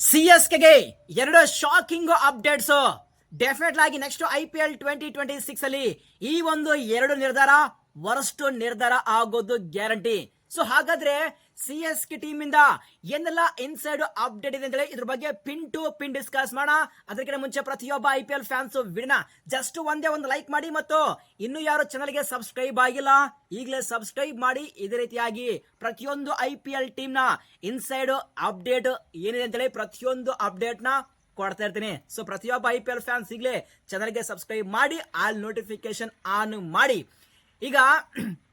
C S ಕೆಗೆ ಎರಡು shocking updates definite ಆಗಿ next I P L twenty twenty six ಅಲ್ಲಿ ಈ ಒಂದು ಎರಡು ನಿರ್ಧಾರ ವರಷ್ಟು ನಿರ್ಧಾರ ಆಗೋದು ಗ್ಯಾರಂಟಿ. ಸೊ ಹಾಗಾದ್ರೆ ಸಿ ಎಸ್ ಕೆ ಟೀಮ್ ಇಂದ ಏನೆಲ್ಲ ಇನ್ಸೈಡ್ ಅಪ್ಡೇಟ್ ಇದೆ ಅಂತೇಳಿ ಇದ್ರ ಬಗ್ಗೆ ಪಿನ್ ಟು ಪಿನ್ ಡಿಸ್ಕಸ್ ಮಾಡೋಣ. ಅದಕ್ಕಿಂತ ಮುಂಚೆ ಪ್ರತಿಯೊಬ್ಬ ಐ ಪಿ ಎಲ್ ಫ್ಯಾನ್ಸ್ ವಿಡಿನ ಜಸ್ಟ್ ಒಂದೇ ಒಂದು ಲೈಕ್ ಮಾಡಿ ಮತ್ತು ಇನ್ನು ಯಾರು ಚಾನಲ್ಗೆ ಸಬ್ಸ್ಕ್ರೈಬ್ ಆಗಿಲ್ಲ, ಈಗಲೇ ಸಬ್ಸ್ಕ್ರೈಬ್ ಮಾಡಿ. ಇದೇ ರೀತಿಯಾಗಿ ಪ್ರತಿಯೊಂದು ಐ ಪಿ ಎಲ್ ಟೀಮ್ನ ಇನ್ಸೈಡ್ ಅಪ್ಡೇಟ್ ಏನಿದೆ ಅಂತೇಳಿ ಪ್ರತಿಯೊಂದು ಅಪ್ಡೇಟ್ನ ಕೊಡ್ತಾ ಇರ್ತೀನಿ. ಸೊ ಪ್ರತಿಯೊಬ್ಬ ಐ ಪಿ ಎಲ್ ಫ್ಯಾನ್ಸ್ ಈಗಲೇ ಚಾನಲ್ಗೆ ಸಬ್ಸ್ಕ್ರೈಬ್ ಮಾಡಿ ಆಲ್ ನೋಟಿಫಿಕೇಶನ್ ಆನ್ ಮಾಡಿ. ಈಗ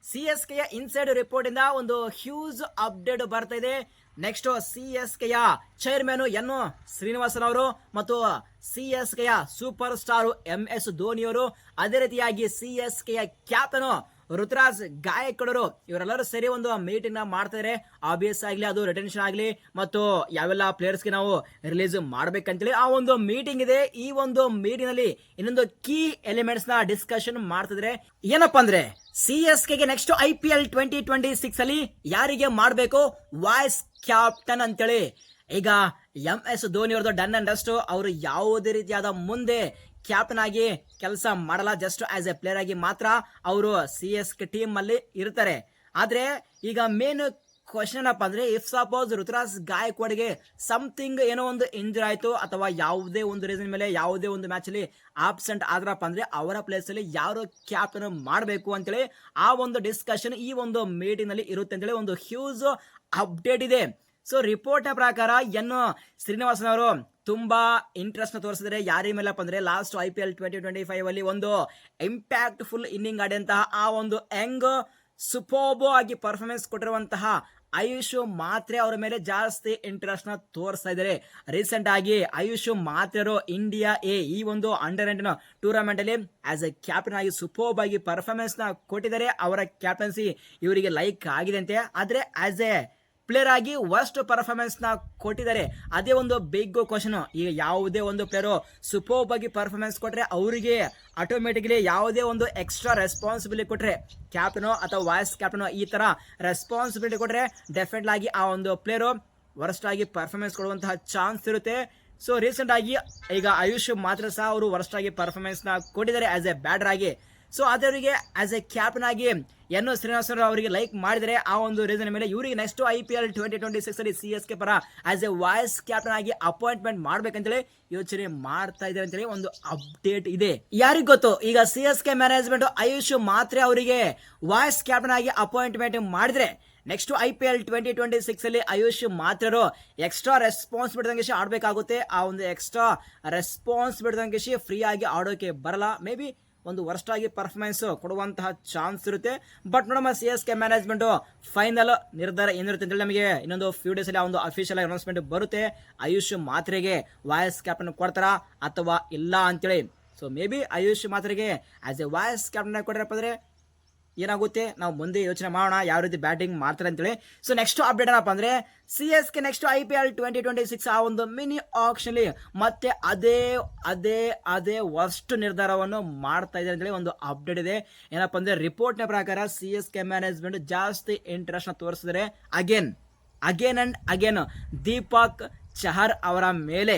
ಸಿ ಎಸ್ ಕೆಯ ಇನ್ಸೈಡ್ ರಿಪೋರ್ಟ್ ಇಂದ ಒಂದು ಹ್ಯೂಜ್ ಅಪ್ಡೇಟ್ ಬರ್ತಾ ಇದೆ. ನೆಕ್ಸ್ಟ್ ಸಿ ಎಸ್ ಕೆಯ ಚೇರ್ಮನ್ ಎನ್ ಶ್ರೀನಿವಾಸನ್ ಅವರು ಮತ್ತು C S ಕೆಯ super star M S Dhoni ಅವರು ಅದೇ ರೀತಿಯಾಗಿ ಸಿ ಎಸ್ ಕೆಯ ಕ್ಯಾಪ್ಟನ್ ಋತುರಾಜ್ ಗಾಯಕಡರು, ಇವರೆಲ್ಲರೂ ಸೇರಿ ಒಂದು ಮೀಟಿಂಗ್ನ ಮಾಡ್ತಾರೆ ಆಬ್ವಿಯಸ್ ಆಗಲಿ, ಅದು ರಿಟೆನ್ಷನ್ ಆಗಲಿ, ಮತ್ತು ಯಾವೆಲ್ಲ ಪ್ಲೇಯರ್ಸ್ಗೆ ನಾವು ರಿಲೀಸ್ ಮಾಡ್ಬೇಕಂತೇಳಿ ಆ ಒಂದು ಮೀಟಿಂಗ್ ಇದೆ. ಈ ಒಂದು ಮೀಟಿಂಗ್ನಲ್ಲಿ ಇನ್ನೊಂದು ಕೀ ಎಲಿಮೆಂಟ್ಸ್ನ ಡಿಸ್ಕಷನ್ ಮಾಡ್ತಿದ್ರೆ ಏನಪ್ಪಾ ಅಂದ್ರೆ C S ಕೆಗೆ next I P L twenty twenty six ಅಲ್ಲಿ ಯಾರಿಗೆ ಮಾಡಬೇಕು? ವಾಯ್ಸ್ ಕ್ಯಾಪ್ಟನ್ ಅಂತೇಳಿ. ಈಗ ಎಂ ಎಸ್ ಧೋನಿ ಅವ್ರದ್ದು ಡನ್ ಅಂಡ್ ಡಸ್ಟ್ ಅವರು ಯಾವುದೇ ರೀತಿಯಾದ ಮುಂದೆ ಕ್ಯಾಪ್ಟನ್ ಆಗಿ ಕೆಲಸ ಮಾಡಲ್ಲ ಜಸ್ಟ್ ಆಸ್ ಎ ಪ್ಲೇಯರ್ ಆಗಿ ಮಾತ್ರ ಅವರು ಸಿ ಎಸ್ ಕೆ ಟೀಮ್ ಅಲ್ಲಿ ಇರ್ತಾರೆ ಆದ್ರೆ ಈಗ ಮೇನ್ ಕ್ವಶನ್ ಏನಪ್ಪ ಅಂದ್ರೆ ಇಫ್ ಸಪೋಸ್ ಋತುರಾಜ್ ಗಾಯಕ್ವಾಡ್ಗೆ ಸಮಥಿಂಗ್ ಏನೋ ಒಂದು ಇಂಜರ್ ಆಯ್ತು ಅಥವಾ ಯಾವುದೇ ಒಂದು ರೀಸನ್ ಮೇಲೆ ಯಾವುದೇ ಒಂದು ಮ್ಯಾಚ್ ಅಲ್ಲಿ ಆಬ್ಸೆಂಟ್ ಆದ್ರಪ್ಪ ಅಂದ್ರೆ ಅವರ ಪ್ಲೇಸ್ ಅಲ್ಲಿ ಯಾರು ಕ್ಯಾಪ್ಟನ್ ಮಾಡಬೇಕು ಅಂತೇಳಿ ಆ ಒಂದು ಡಿಸ್ಕಷನ್ ಈ ಒಂದು ಮೀಟಿಂಗ್ನಲ್ಲಿ ಇರುತ್ತೆ ಅಂತೇಳಿ ಒಂದು ಹ್ಯೂಜ್ ಅಪ್ಡೇಟ್ ಇದೆ. ಸೊ ರಿಪೋರ್ಟ್ ಪ್ರಕಾರ ಎನ್ ಶ್ರೀನಿವಾಸನ್ ಅವರು ತುಂಬಾ ಇಂಟ್ರೆಸ್ಟ್ನ ತೋರಿಸಿದ್ರೆ ಯಾರಿ ಮೇಲಪ್ಪ ಅಂದ್ರೆ last I P L twenty twenty five ಅಲ್ಲಿ ಒಂದು ಇಂಪ್ಯಾಕ್ಟ್ ಫುಲ್ ಇನ್ನಿಂಗ್ ಆಡಿದಂತಹ ಆ ಒಂದು ಯಂಗ್ ಸುಪೋಬೋ ಆಗಿ ಪರ್ಫಾರ್ಮೆನ್ಸ್ ಕೊಟ್ಟಿರುವಂತಹ ಆಯುಷ್ ಮಾತ್ರೆ ಅವರ ಮೇಲೆ ಜಾಸ್ತಿ ಇಂಟ್ರೆಸ್ಟ್ನ ತೋರಿಸ್ತಾ ಇದ್ದಾರೆ ರೀಸೆಂಟ್ ಆಗಿ ಆಯುಷ್ ಮಾತ್ರೆರು ಇಂಡಿಯಾ ಎ ಈ ಒಂದು ಅಂಡರ್ ನೈನ್ಟೀನ್ ಟೂರ್ನಮೆಂಟ್ ಅಲ್ಲಿ ಆಸ್ ಎ ಕ್ಯಾಪ್ಟನ್ ಆಗಿ ಸುಪೋಬ್ ಆಗಿ ಪರ್ಫಾರ್ಮೆನ್ಸ್ನ ಕೊಟ್ಟಿದ್ದಾರೆ. ಅವರ ಕ್ಯಾಪ್ಟನ್ಸಿ ಇವರಿಗೆ ಲೈಕ್ ಆಗಿದೆ ಅಂತೆ. ಆದ್ರೆ ಆಸ್ ಎ ಪ್ಲೇಯರ್ ಆಗಿ ವರ್ಸ್ಟ್ ಪರ್ಫಾರ್ಮೆನ್ಸ್ನ ಕೊಟ್ಟಿದ್ದಾರೆ. ಅದೇ ಒಂದು ಬಿಗ್ ಕ್ವಶನ್ ಈಗ ಯಾವುದೇ ಒಂದು ಪ್ಲೇಯರು ಸೂಪರ್ ಆಗಿ ಪರ್ಫಾರ್ಮೆನ್ಸ್ ಕೊಟ್ಟರೆ ಅವರಿಗೆ ಆಟೋಮೆಟಿಕ್ಲಿ ಯಾವುದೇ ಒಂದು ಎಕ್ಸ್ಟ್ರಾ ರೆಸ್ಪಾನ್ಸಿಬಿಲಿಟಿ ಕೊಟ್ಟರೆ ಕ್ಯಾಪ್ಟನ್ ಅಥವಾ ವಾಯ್ಸ್ ಕ್ಯಾಪ್ಟನ್ ಈ ತರ ರೆಸ್ಪಾನ್ಸಿಬಿಲಿಟಿ ಕೊಟ್ಟರೆ ಡೆಫಿನೆಟ್ ಆಗಿ ಆ ಒಂದು ಪ್ಲೇಯರು ವರ್ಸ್ಟ್ ಆಗಿ ಪರ್ಫಾರ್ಮೆನ್ಸ್ ಕೊಡುವಂತಹ ಚಾನ್ಸ್ ಇರುತ್ತೆ. ಸೊ ರೀಸೆಂಟ್ ಆಗಿ ಈಗ ಆಯುಷ್ ಮಾತ್ರ ಸಹ ಅವರು ವರ್ಸ್ಟ್ ಆಗಿ ಪರ್ಫಾರ್ಮೆನ್ಸ್ನ ಕೊಟ್ಟಿದ್ದಾರೆ. ಆಸ್ ಎ ಬ್ಯಾಟರ್ ಆಗಿ ಸೊ ಅದವರಿಗೆ ಆಸ್ ಎ ಕ್ಯಾಪ್ಟನ್ ಆಗಿ, ಎನ್ ಶ್ರೀನಿವಾಸರು ಅವರಿಗೆ ಲೈಕ್ ಮಾಡಿದರೆ, ಆ ಒಂದು ರೀಸನ್ ಮೇಲೆ ಇವರಿಗೆ next I P L twenty twenty six ಅಲ್ಲಿ ಸಿ ಎಸ್ ಕೆ ಪರ ಆಸ್ ಎ ವಾಯ್ಸ್ ಕ್ಯಾಪ್ಟನ್ ಆಗಿ ಅಪಾಯಿಂಟ್ಮೆಂಟ್ ಮಾಡ್ಬೇಕಂತೇಳಿ ಯೋಚನೆ ಮಾಡ್ತಾ ಇದ್ದಾರೆ ಅಂತೇಳಿ ಒಂದು ಅಪ್ಡೇಟ್ ಇದೆ. ಯಾರಿಗ್ ಗೊತ್ತು? ಈಗ C S K management Ayush Mhatre ಅವರಿಗೆ ವಾಯ್ಸ್ ಕ್ಯಾಪ್ಟನ್ ಆಗಿ ಅಪಾಯಿಂಟ್ಮೆಂಟ್ ಮಾಡಿದ್ರೆ next I P L twenty twenty six ಅಲ್ಲಿ ಆಯುಷ್ ಮಾತ್ರರು ಎಕ್ಸ್ಟ್ರಾ ರೆಸ್ಪಾನ್ಸಿಬಿಲಿಟಿ ಆಡಬೇಕಾಗುತ್ತೆ. ಆ ಒಂದು ಎಕ್ಸ್ಟ್ರಾ ರೆಸ್ಪಾನ್ಸಿಬಿಲಿಟಿ ಫ್ರೀ ಆಗಿ ಆಡೋಕೆ ಬರಲ್ಲ. ಮೇ ಬಿ ಒಂದು ವರ್ಸ್ಟ್ ಆಗಿ ಪರ್ಫಾರ್ಮೆನ್ಸ್ ಕೊಡುವಂತಹ ಚಾನ್ಸ್ ಇರುತ್ತೆ. ಬಟ್ ನೋಡಮ್ಮ C S K management final ನಿರ್ಧಾರ ಏನಿರುತ್ತೆ ಅಂತೇಳಿ ನಮಗೆ ಇನ್ನೊಂದು ಫ್ಯೂ ಡೇಸ್ ಅಲ್ಲಿ ಒಂದು ಅಫಿಷಿಯಲ್ ಅನೌನ್ಸ್ಮೆಂಟ್ ಬರುತ್ತೆ. ಆಯುಷ್ ಮಾತ್ರೆಗೆ ವಾಯ್ಸ್ ಕ್ಯಾಪ್ಟನ್ ಕೊಡ್ತಾರಾ ಅಥವಾ ಇಲ್ಲ ಅಂತೇಳಿ. ಸೊ ಮೇ ಬಿ ಆಯುಷ್ ಮಾತ್ರೆಗೆ ಆಸ್ ಎ ವಾಯ್ಸ್ ಕ್ಯಾಪ್ಟನ್ ಕೊಡ್ರಪ್ಪ ಅಂದ್ರೆ ಏನಾಗುತ್ತೆ? ನಾವು ಮುಂದೆ ಯೋಚನೆ ಮಾಡೋಣ, ಯಾವ ರೀತಿ ಬ್ಯಾಟಿಂಗ್ ಮಾಡ್ತಾರೆ ಅಂತೇಳಿ. ಸೊ ನೆಕ್ಸ್ಟ್ ಅಪ್ಡೇಟ್ ಏನಪ್ಪ ಅಂದ್ರೆ C S K next I P L twenty twenty six ಆ ಒಂದು ಮಿನಿ ಆಕ್ಷನ್ ಮತ್ತೆ ಅದೇ ಅದೇ ಅದೇ ವರ್ಸ್ಟ್ ನಿರ್ಧಾರವನ್ನು ಮಾಡ್ತಾ ಇದೆ ಅಂತೇಳಿ ಒಂದು ಅಪ್ಡೇಟ್ ಇದೆ. ಏನಪ್ಪ ಅಂದ್ರೆ ರಿಪೋರ್ಟ್ನ ಪ್ರಕಾರ ಸಿ ಎಸ್ ಕೆ ಮ್ಯಾನೇಜ್ಮೆಂಟ್ ಜಾಸ್ತಿ ಇಂಟ್ರೆಸ್ಟ್ ತೋರಿಸಿದ್ರೆ ತೋರಿಸಿದರೆ again again and again Deepak Chahar ಅವರ ಮೇಲೆ.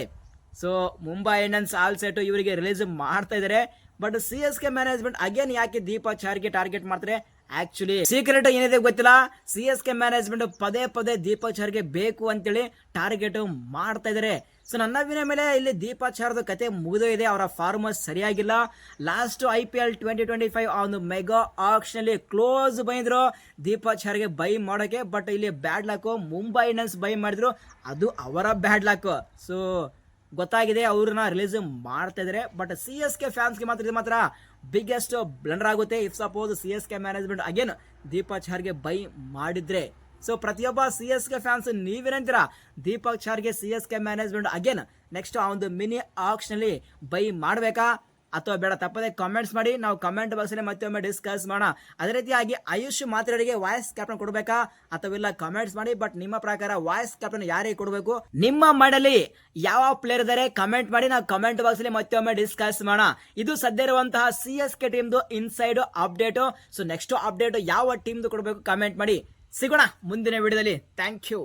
So Mumbai Indians all set ಇವರಿಗೆ ರಿಲೀಸ್ ಮಾಡ್ತಾ ಇದ್ದಾರೆ. But C S K management again ಯಾಕೆ ದೀಪಾಚಾರ್ಗೆ ಟಾರ್ಗೆಟ್ ಮಾಡ್ತಾರೆ ಆಕ್ಚುಲಿ ಸೀಕ್ರೆಟ್ ಏನಿದೆ ಗೊತ್ತಿಲ್ಲ. ಸಿ ಎಸ್ ಕೆ ಮ್ಯಾನೇಜ್ಮೆಂಟ್ ಪದೇ ಪದೇ ದೀಪಾಚಾರ್ಗೆ ಬೇಕು ಅಂತೇಳಿ ಟಾರ್ಗೆಟ್ ಮಾಡ್ತಾ ಇದಾರೆ. ಸೊ ನನ್ನ ವಿನ ಮೇಲೆ ಇಲ್ಲಿ ದೀಪಾಚಾರದ ಕತೆ ಇದೆ. ಅವರ ಫಾರ್ಮ್ ಸರಿಯಾಗಿಲ್ಲ. Last I P L twenty twenty five ಆ ಒಂದು ಮೆಗಾ ಆಕ್ಷನಲ್ಲಿ ಕ್ಲೋಸ್ ಬಂದಿದ್ರು. ದೀಪಾಚಾರ್ಗೆ ಬೈ ಮಾಡೋಕೆ ಬಟ್ ಇಲ್ಲಿ bad luck Mumbai Indians buy ಮಾಡಿದ್ರು. ಅದು ಅವರ ಬ್ಯಾಡ್ ಲಾಕು ಸೊ ಗೊತ್ತಾಗಿದೆ, ಅವ್ರನ್ನ ರಿಲೀಸ್ ಮಾಡ್ತಾ ಇದ್ದಾರೆ ಬಟ್ ಸಿ ಎಸ್ ಕೆ ಫ್ಯಾನ್ಸ್ಗೆ ಮಾತ್ರ ಇದು ಮಾತ್ರ ಬಿಗ್ಗೆಸ್ಟ್ ಬ್ಲಂಡರ್ ಆಗುತ್ತೆ. If suppose C S K management again Deepak ಚಾರ್ಗೆ buy ಮಾಡಿದ್ರೆ. ಸೊ ಪ್ರತಿಯೊಬ್ಬ ಸಿ ಎಸ್ ಕೆ ಫ್ಯಾನ್ಸ್ ನೀವೇನಂತೀರಾ Deepak ಚಾರ್ಗೆ C S K management again next ಆ ಒಂದು ಮಿನಿ ಆಕ್ಷನಲ್ಲಿ ಬೈ ಮಾಡಬೇಕಾ? ಅಥವಾ ಬೇಡ, ತಪ್ಪದೆ ಕಾಮೆಂಟ್ಸ್ ಮಾಡಿ, ನಾವು ಕಮೆಂಟ್ ಬಾಕ್ಸ್ ಅಲ್ಲಿ ಮತ್ತೊಮ್ಮೆ ಡಿಸ್ಕಸ್ ಮಾಡೋಣ. ಅದೇ ರೀತಿಯಾಗಿ ಆಯುಷ್ ಮಾತ್ರರಿಗೆ ವಾಯ್ಸ್ ಕ್ಯಾಪ್ಟನ್ ಕೊಡಬೇಕಾ? ಅಥವಾ ಇಲ್ಲ ಕಮೆಂಟ್ಸ್ ಮಾಡಿ ಬಟ್ ನಿಮ್ಮ ಪ್ರಕಾರ ವಾಯ್ಸ್ ಕ್ಯಾಪ್ಟನ್ ಯಾರಿಗೆ ಕೊಡಬೇಕು? ನಿಮ್ಮ ಮಡಲಿ ಯಾವ ಪ್ಲೇಯರ್ ಇದ್ದಾರೆ ಕಮೆಂಟ್ ಮಾಡಿ, ನಾವು ಕಮೆಂಟ್ ಬಾಕ್ಸ್ ಅಲ್ಲಿ ಮತ್ತೊಮ್ಮೆ ಡಿಸ್ಕಸ್ ಮಾಡೋಣ. ಇದು ಸದ್ಯ ಇರುವಂತಹ C S K ಟೀಮ್ದು inside update so next update ಯಾವ ಟೀಮ್ದು ಕೊಡಬೇಕು ಕಮೆಂಟ್ ಮಾಡಿ. ಸಿಗೋಣ ಮುಂದಿನ ವಿಡಿಯೋದಲ್ಲಿ ಥ್ಯಾಂಕ್ ಯು